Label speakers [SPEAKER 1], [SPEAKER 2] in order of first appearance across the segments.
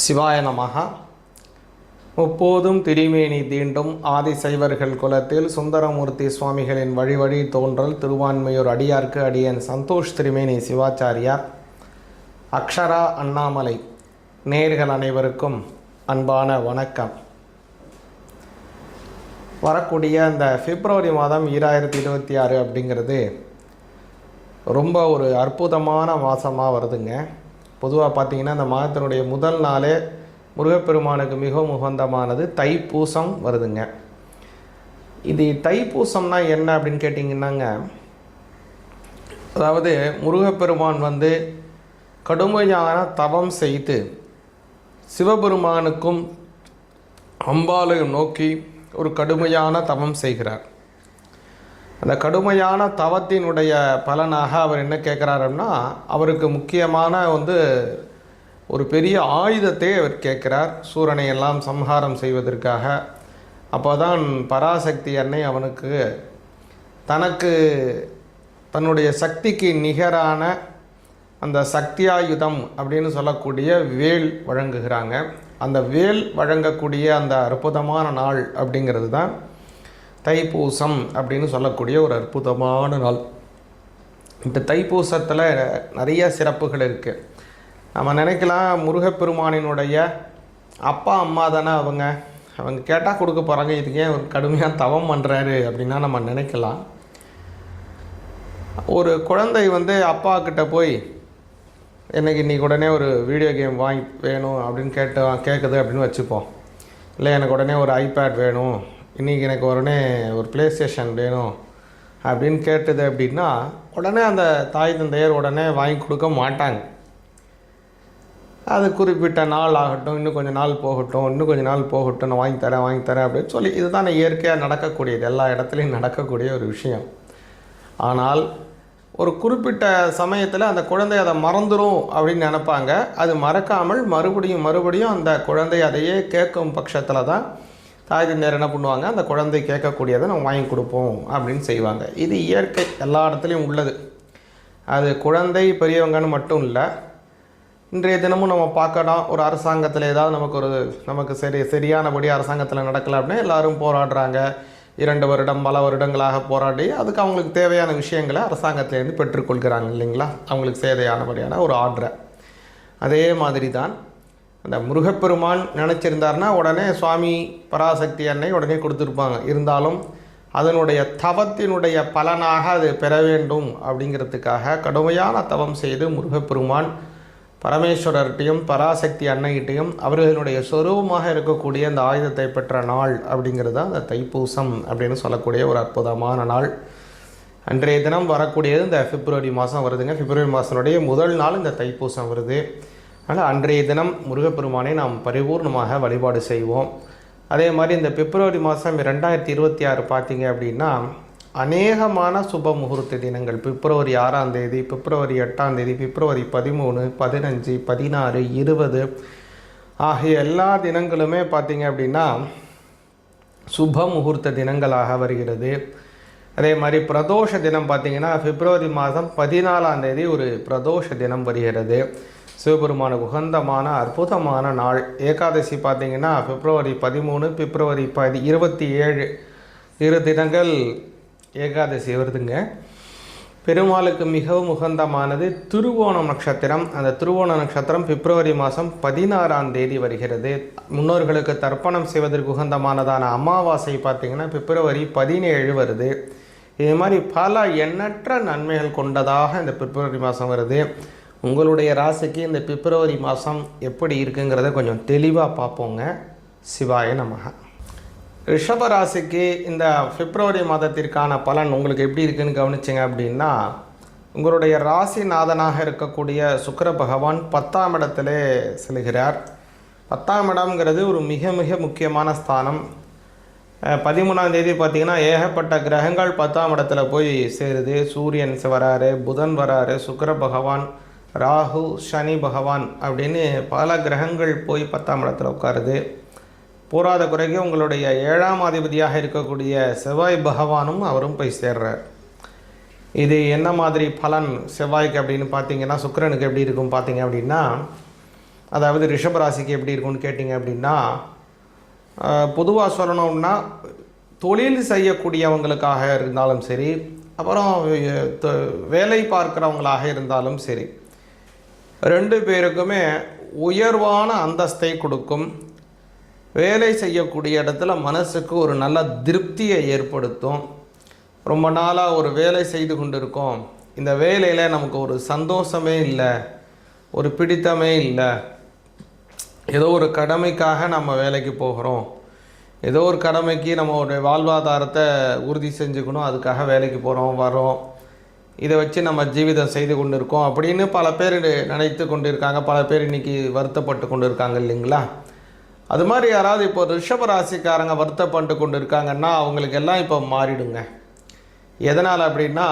[SPEAKER 1] சிவாய நமகா முப்போதும் திரிமேனி தீண்டும் ஆதிசைவர்கள் குலத்தில் சுந்தரமூர்த்தி சுவாமிகளின் வழி வழி தோன்றல் திருவான்மையூர் அடியார்க்கு அடியன் சந்தோஷ் திரிமேனி சிவாச்சாரியார். அக்ஷரா அண்ணாமலை நேர்கள் அனைவருக்கும் அன்பான வணக்கம். வரக்கூடிய அந்த பிப்ரவரி மாதம் ஈராயிரத்தி இருபத்தி ஆறு அப்படிங்கிறது ரொம்ப ஒரு அற்புதமான மாதமாக வருதுங்க. பொதுவாக பார்த்தீங்கன்னா இந்த மாதத்தினுடைய முதல் நாளே முருகப்பெருமானுக்கு மிகவும் உகந்தமானது தைப்பூசம் வருதுங்க. இது தைப்பூசம்னா என்ன அப்படின்னு கேட்டிங்கன்னாங்க. அதாவது முருகப்பெருமான் வந்து கடுமையான தவம் செய்து சிவபெருமானுக்கும் அம்பாலையும் நோக்கி ஒரு கடுமையான தவம் செய்கிறார். அந்த கடுமையான தவத்தினுடைய பலனாக அவர் என்ன கேட்குறாருன்னா அவருக்கு முக்கியமான வந்து ஒரு பெரிய ஆயுதத்தை அவர் கேட்குறார். சூரனை எல்லாம் சம்ஹாரம் செய்வதற்காக. அப்போ தான் பராசக்தி அன்னை அவனுக்கு தனக்கு தன்னுடைய சக்திக்கு நிகரான அந்த சக்தியாயுதம் அப்படின்னு சொல்லக்கூடிய வேல் வழங்குகிறாங்க. அந்த வேல் வழங்கக்கூடிய அந்த அற்புதமான நாள் அப்படிங்கிறது தான் தைப்பூசம் அப்படின்னு சொல்லக்கூடிய ஒரு அற்புதமான நாள். இந்த தைப்பூசத்தில் நிறைய சிறப்புகள் இருக்குது நம்ம நினைக்கலாம் முருகப்பெருமானினுடைய அப்பா அம்மா தானே அவங்க. அவங்க கேட்டால் கொடுக்க போகிறாங்க இதுக்கு ஏன் ஒரு கடுமையாக தவம் பண்ணுறாரு அப்படின்னா நம்ம நினைக்கலாம். ஒரு குழந்தை வந்து அப்பா கிட்ட போய் எனக்கு இன்றைக்கி உடனே ஒரு வீடியோ கேம் வாங்கி வேணும் அப்படின்னு கேட்டு கேட்குது அப்படின்னு வச்சுப்போம். இல்லை எனக்கு உடனே ஒரு ஐபேட் வேணும் இன்றைக்கி எனக்கு உடனே ஒரு ப்ளே ஸ்டேஷன் வேணும் அப்படின்னு கேட்டது அப்படின்னா உடனே அந்த தாய் தந்தையர் உடனே வாங்கி கொடுக்க மாட்டாங்க. அது குறிப்பிட்ட நாள் ஆகட்டும் இன்னும் கொஞ்சம் நாள் போகட்டும் இன்னும் கொஞ்சம் நாள் போகட்டும் நான் வாங்கி தரேன் வாங்கி தரேன் அப்படின்னு சொல்லி இதுதான் இயற்கையாக நடக்கக்கூடியது எல்லா இடத்துலையும் நடக்கக்கூடிய ஒரு விஷயம். ஆனால் ஒரு குறிப்பிட்ட சமயத்தில் அந்த குழந்தை அதை மறந்துடும் அப்படின்னு நினைப்பாங்க. அது மறக்காமல் மறுபடியும் மறுபடியும் அந்த குழந்தை அதையே கேட்கும் பட்சத்தில் தான் தாய் தந்தையர் என்ன பண்ணுவாங்க? அந்த குழந்தை கேட்கக்கூடியதை நம்ம வாங்கி கொடுப்போம் அப்படின்னு செய்வாங்க. இது இயற்கை எல்லா இடத்துலையும் உள்ளது. அது குழந்தை பெரியவங்கன்னு மட்டும் இல்லை இன்றைய தினமும் நம்ம பார்க்கலாம் ஒரு அரசாங்கத்தில் ஏதாவது நமக்கு ஒரு நமக்கு சரி சரியானபடி அரசாங்கத்தில் நடக்கலை அப்படின்னா எல்லாரும் போராடுறாங்க. இரண்டு வருடம் பல வருடங்களாக போராடி அதுக்கு அவங்களுக்கு தேவையான விஷயங்களை அரசாங்கத்திலேருந்து பெற்றுக்கொள்கிறாங்க இல்லைங்களா? அவங்களுக்கு தேவையானபடியான ஒரு ஆர்டரை. அதே மாதிரி தான் அந்த முருகப்பெருமான் நினச்சிருந்தாருன்னா உடனே சுவாமி பராசக்தி அன்னை உடனே கொடுத்துருப்பாங்க. இருந்தாலும் அதனுடைய தவத்தினுடைய பலனாக அது பெற வேண்டும் அப்படிங்கிறதுக்காக கடுமையான தவம் செய்து முருகப்பெருமான் பரமேஸ்வரர்கிட்டையும் பராசக்தி அன்னைகிட்டையும் அவர்களுடைய சொரூபமாக இருக்கக்கூடிய அந்த ஆயுதத்தை பெற்ற நாள் அப்படிங்கிறது தான் அந்த தைப்பூசம் அப்படின்னு சொல்லக்கூடிய ஒரு அற்புதமான நாள். அன்றைய தினம் வரக்கூடியது இந்த பிப்ரவரி மாதம் வருதுங்க. பிப்ரவரி மாதனுடைய முதல் நாள் இந்த தைப்பூசம் வருது. அதனால் அன்றைய தினம் முருகப்பெருமானை நாம் பரிபூர்ணமாக வழிபாடு செய்வோம். அதே மாதிரி இந்த பிப்ரவரி மாதம் ரெண்டாயிரத்தி இருபத்தி ஆறு பார்த்தீங்க அப்படின்னா அநேகமான சுப முகூர்த்த தினங்கள். பிப்ரவரி ஆறாம் தேதி பிப்ரவரி எட்டாம் தேதி பிப்ரவரி பதிமூணு பதினஞ்சு பதினாறு இருபது ஆகிய எல்லா தினங்களுமே பார்த்தீங்க அப்படின்னா சுப முகூர்த்த தினங்களாக வருகிறது. அதே மாதிரி பிரதோஷ தினம் பார்த்தீங்கன்னா பிப்ரவரி மாதம் பதினாலாம் தேதி ஒரு பிரதோஷ தினம் வருகிறது. சிவபெருமானுக்கு உகந்தமான அற்புதமான நாள். ஏகாதசி பார்த்தீங்கன்னா பிப்ரவரி பதிமூணு பிப்ரவரி பதி இருபத்தி ஏழு. இரு தினங்கள் ஏகாதசி வருதுங்க. பெருமாளுக்கு மிகவும் உகந்தமானது திருவோணம் நட்சத்திரம். அந்த திருவோண நட்சத்திரம் பிப்ரவரி மாதம் பதினாறாம் தேதி வருகிறது. முன்னோர்களுக்கு தர்ப்பணம் செய்வதற்கு உகந்தமானதான அமாவாசை பார்த்திங்கன்னா பிப்ரவரி பதினேழு வருது. இது மாதிரி பல எண்ணற்ற நன்மைகள் கொண்டதாக இந்த பிப்ரவரி மாதம் வருது. உங்களுடைய ராசிக்கு இந்த பிப்ரவரி மாதம் எப்படி இருக்குங்கிறத கொஞ்சம் தெளிவாக பார்ப்போங்க. சிவாய நமக. ரிஷப ராசிக்கு இந்த பிப்ரவரி மாதத்திற்கான பலன் உங்களுக்கு எப்படி இருக்குன்னு கவனிச்சிங்க அப்படின்னா உங்களுடைய ராசிநாதனாக இருக்கக்கூடிய சுக்கர பகவான் பத்தாம் இடத்திலே செல்கிறார். பத்தாம் இடம்ங்கிறது ஒரு மிக மிக முக்கியமான ஸ்தானம். பதிமூணாம் தேதி பார்த்தீங்கன்னா ஏகப்பட்ட கிரகங்கள் பத்தாம் இடத்துல போய் சேருது. சூரியன் வராரு புதன் வராரு சுக்கர பகவான் ராகு சனி பகவான் அப்படின்னு பல கிரகங்கள் போய் பத்தாம் இடத்துல உட்காருது. போராத குறைக்கு உங்களுடைய ஏழாம் அதிபதியாக இருக்கக்கூடிய செவ்வாய் பகவானும் அவரும் போய் சேர்றார். இது என்ன மாதிரி பலன் செவ்வாய்க்கு அப்படின்னு பார்த்தீங்கன்னா சுக்கிரனுக்கு எப்படி இருக்கும் பார்த்தீங்க அப்படின்னா அதாவது ரிஷபராசிக்கு எப்படி இருக்கும்னு கேட்டிங்க அப்படின்னா பொதுவாக சொல்லணும்னா தொழில் செய்யக்கூடியவங்களுக்காக இருந்தாலும் சரி அப்புறம் வேலை பார்க்குறவங்களாக இருந்தாலும் சரி ரெண்டு பேருக்குமே உயர்வான அந்தஸ்தை கொடுக்கும். வேலை செய்யக்கூடிய இடத்துல மனசுக்கு ஒரு நல்ல திருப்தியை ஏற்படுத்தும். ரொம்ப நாளாக ஒரு வேலை செய்து கொண்டிருக்கோம். இந்த வேலையில் நமக்கு ஒரு சந்தோஷமே இல்லை. ஒரு பிடித்தமே இல்லை. ஏதோ ஒரு கடமைக்காக நம்ம வேலைக்கு போகிறோம். ஏதோ ஒரு கடமைக்கு நம்ம ஒரு வாழ்வாதாரத்தை உறுதி செஞ்சுக்கணும். அதுக்காக வேலைக்கு போகிறோம் வரோம் இதை வச்சு நம்ம ஜீவிதம் செய்து கொண்டு இருக்கோம் அப்படின்னு பல பேர் நினைத்து கொண்டு இருக்காங்க பல பேர் இன்னைக்கு வருத்தப்பட்டு கொண்டு இருக்காங்க இல்லைங்களா? அது மாதிரி யாராவது இப்போ ரிஷப ராசிக்காரங்க வருத்தப்பட்டு கொண்டு இருக்காங்கன்னா அவங்களுக்கு எல்லாம் இப்போ மாறிடுங்க. எதனால் அப்படின்னா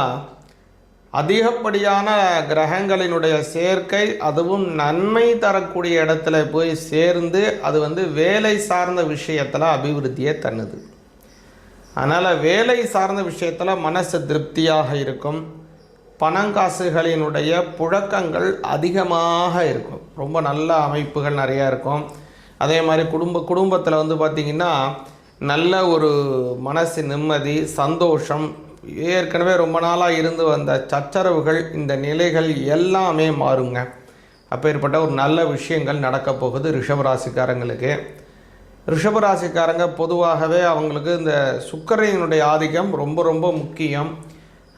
[SPEAKER 1] அதிகப்படியான கிரகங்களினுடைய சேர்க்கை அதுவும் நன்மை தரக்கூடிய இடத்துல போய் சேர்ந்து அது வந்து வேலை சார்ந்த விஷயத்தில் அபிவிருத்தியை தன்னுது. அதனால் வேலை சார்ந்த விஷயத்தில் மனசு திருப்தியாக இருக்கும். பணங்காசுகளினுடைய புழக்கங்கள் அதிகமாக இருக்கும். ரொம்ப நல்ல அமைப்புகள் நிறையா இருக்கும். அதே மாதிரி குடும்ப குடும்பத்தில் வந்து பார்த்திங்கன்னா நல்ல ஒரு மனசு நிம்மதி சந்தோஷம் ஏற்கனவே ரொம்ப நாளாக இருந்து வந்த சச்சரவுகள் இந்த நிலைகள் எல்லாமே மாறுங்க. அப்பேற்பட்ட ஒரு நல்ல விஷயங்கள் நடக்க போகுது ரிஷபராசிக்காரங்களுக்கு. ரிஷபராசிக்காரங்க பொதுவாகவே அவங்களுக்கு இந்த சுக்கரையினுடைய ஆதிக்கம் ரொம்ப ரொம்ப முக்கியம்.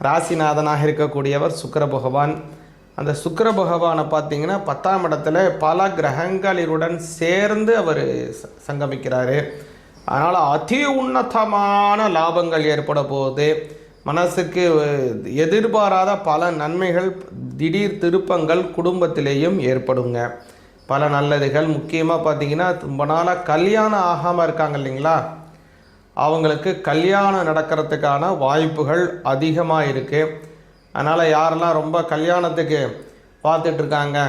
[SPEAKER 1] ராசிநாதனாக இருக்கக்கூடியவர் சுக்கர பகவான். அந்த சுக்கர பகவானை பார்த்தீங்கன்னா பத்தாம் இடத்துல பல கிரகங்களினுடன் சேர்ந்து அவர் சங்கமிக்கிறாரு. அதனால் அதி உன்னதமான லாபங்கள் ஏற்பட போகுது. மனசுக்கு எதிர்பாராத பல நன்மைகள் திடீர் திருப்பங்கள் குடும்பத்திலேயும் ஏற்படுங்க. பல நல்லதுகள் முக்கியமாக பார்த்தீங்கன்னா ரொம்ப நாளாக கல்யாணம் ஆகாமல் இருக்காங்க இல்லைங்களா? அவங்களுக்கு கல்யாணம் நடக்கிறதுக்கான வாய்ப்புகள் அதிகமாக இருக்குது அதனால் யாரெல்லாம் ரொம்ப கல்யாணத்துக்கு பார்த்துட்ருக்காங்க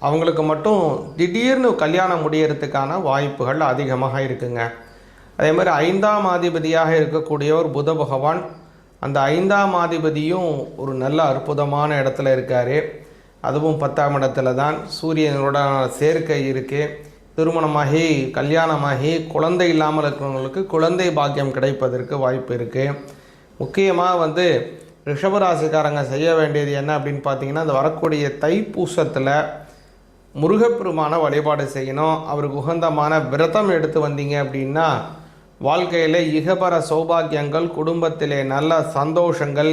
[SPEAKER 1] அவங்களுக்கு மட்டும் திடீர்னு கல்யாணம் முடியறதுக்கான வாய்ப்புகள் அதிகமாக இருக்குங்க அதே மாதிரி ஐந்தாம் அதிபதியாக இருக்கக்கூடியவர் புத பகவான் அந்த ஐந்தாம் அதிபதியும் ஒரு நல்ல அற்புதமான இடத்துல இருக்கார். அதுவும் பத்தாம் இடத்துல தான். சூரியனோட சேர்க்கை இருக்குது திருமணமாகி கல்யாணமாகி குழந்தை இல்லாமல் இருக்கிறவங்களுக்கு குழந்தை பாக்கியம் கிடைப்பதற்கு வாய்ப்பு இருக்குது முக்கியமாக வந்து ரிஷபராசிக்காரங்க செய்ய வேண்டியது என்ன அப்படின்னு பார்த்தீங்கன்னா அந்த வரக்கூடிய தைப்பூசத்தில் முருகப்பெருமான வழிபாடு செய்யணும். அவருக்கு உகந்தமான விரதம் எடுத்து வந்தீங்க அப்படின்னா வாழ்க்கையில் இகபர சௌபாக்கியங்கள் குடும்பத்திலே நல்ல சந்தோஷங்கள்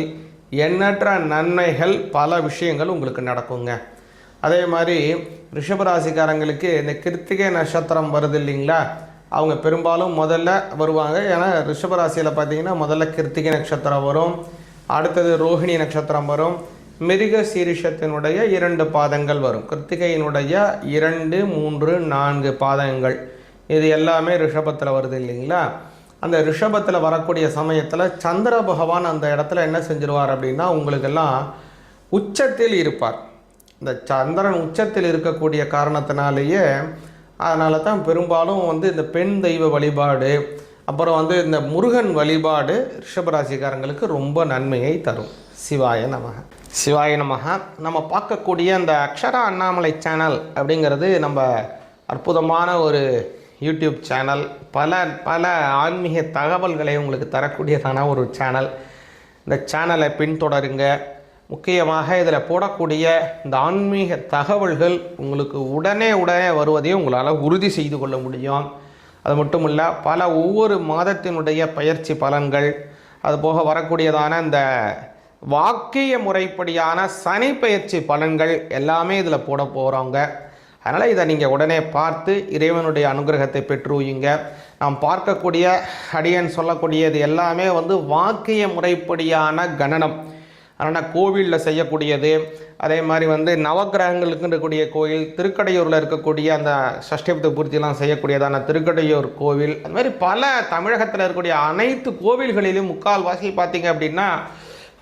[SPEAKER 1] எண்ணற்ற நன்மைகள் பல விஷயங்கள் உங்களுக்கு நடக்குங்க. அதே மாதிரி ரிஷபராசிக்காரங்களுக்கு இந்த கிருத்திகை நட்சத்திரம் வருது இல்லைங்களா? அவங்க பெரும்பாலும் முதல்ல வருவாங்க. ஏன்னா ரிஷபராசியில் பார்த்தீங்கன்னா முதல்ல கிருத்திகை நட்சத்திரம் வரும். அடுத்தது ரோஹிணி நட்சத்திரம் வரும். மிருக சீரிஷத்தினுடைய இரண்டு பாதங்கள் வரும். கிருத்திகையினுடைய இரண்டு மூன்று நான்கு பாதங்கள். இது எல்லாமே ரிஷபத்தில் வருது இல்லைங்களா? அந்த ரிஷபத்தில் வரக்கூடிய சமயத்தில் சந்திர பகவான் அந்த இடத்துல என்ன செஞ்சிருவார் அப்படின்னா உங்களுக்கெல்லாம் உச்சத்தில் இருப்பார். இந்த சந்திரன் உச்சத்தில் இருக்கக்கூடிய காரணத்தினாலேயே அதனால தான் பெரும்பாலும் வந்து இந்த பெண் தெய்வ வழிபாடு அப்புறம் வந்து இந்த முருகன் வழிபாடு ரிஷபராசிக்காரங்களுக்கு ரொம்ப நன்மையை தரும். சிவாய நமக. சிவாய நமக. நம்ம பார்க்கக்கூடிய அந்த அக்ஷரா அண்ணாமலை சேனல் அப்படிங்கிறது நம்ம அற்புதமான ஒரு யூடியூப் சேனல். பல பல ஆன்மீக தகவல்களை உங்களுக்கு தரக்கூடியதான ஒரு சேனல். இந்த சேனலை பின்தொடருங்க. முக்கியமாக இதில் போடக்கூடிய இந்த ஆன்மீக தகவல்கள் உங்களுக்கு உடனே உடனே வருவதையும் உங்களால் உறுதி செய்து கொள்ள முடியும். அது மட்டும் இல்லை பல ஒவ்வொரு மாதத்தினுடைய பயிற்சி பலன்கள் அதுபோக வரக்கூடியதான இந்த வாக்கிய முறைப்படியான சனி பயிற்சி பலன்கள் எல்லாமே இதில் போட போகிறோங்க. அதனால் இதை நீங்கள் உடனே பார்த்து இறைவனுடைய அனுகிரகத்தை பெற்றுவீங்க. நாம் பார்க்கக்கூடிய அடியன் சொல்லக்கூடியது எல்லாமே வந்து வாக்கிய முறைப்படியான கணனம் ஆனால் கோவிலில் செய்யக்கூடியது அதே மாதிரி வந்து நவக்கிரகங்களுக்கு இருக்கக்கூடிய கோயில் திருக்கடையூரில் இருக்கக்கூடிய அந்த சஷ்டிபத்து பூர்த்திலாம் செய்யக்கூடியதான திருக்கடையூர் கோவில் அது மாதிரி பல தமிழகத்தில் இருக்கக்கூடிய அனைத்து கோவில்களிலும் முக்கால்வாசி பார்த்தீங்க அப்படின்னா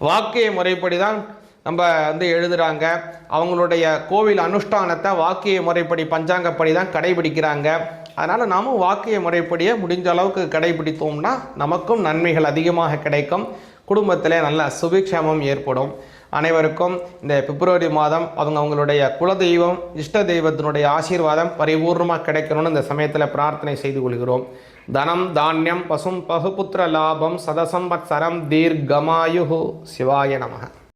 [SPEAKER 1] வாக்கிய முறைப்படி தான் நம்ம வந்து எழுதுகிறாங்க அவங்களுடைய கோவில் அனுஷ்டானத்தை வாக்கிய முறைப்படி பஞ்சாங்கப்படி தான் கடைபிடிக்கிறாங்க. அதனால் நாமும் வாக்கிய முறைப்படியே முடிஞ்ச அளவுக்கு கடைபிடித்தோம்னா நமக்கும் நன்மைகள் அதிகமாக கிடைக்கும். குடும்பத்தில் நல்ல சுபிக்ஷேமம் ஏற்படும். அனைவருக்கும் இந்த பிப்ரவரி மாதம் அவங்க அவங்களுடைய குலதெய்வம் இஷ்ட தெய்வத்தினுடைய ஆசீர்வாதம் பரிபூர்ணமாக கிடைக்கணும்னு இந்த சமயத்தில் பிரார்த்தனை செய்து கொள்கிறோம். தனம் தானியம் பசும் பகுபுத்திர லாபம் சதசம்பத் சரம் தீர்க்கமாயு சிவாய நமக.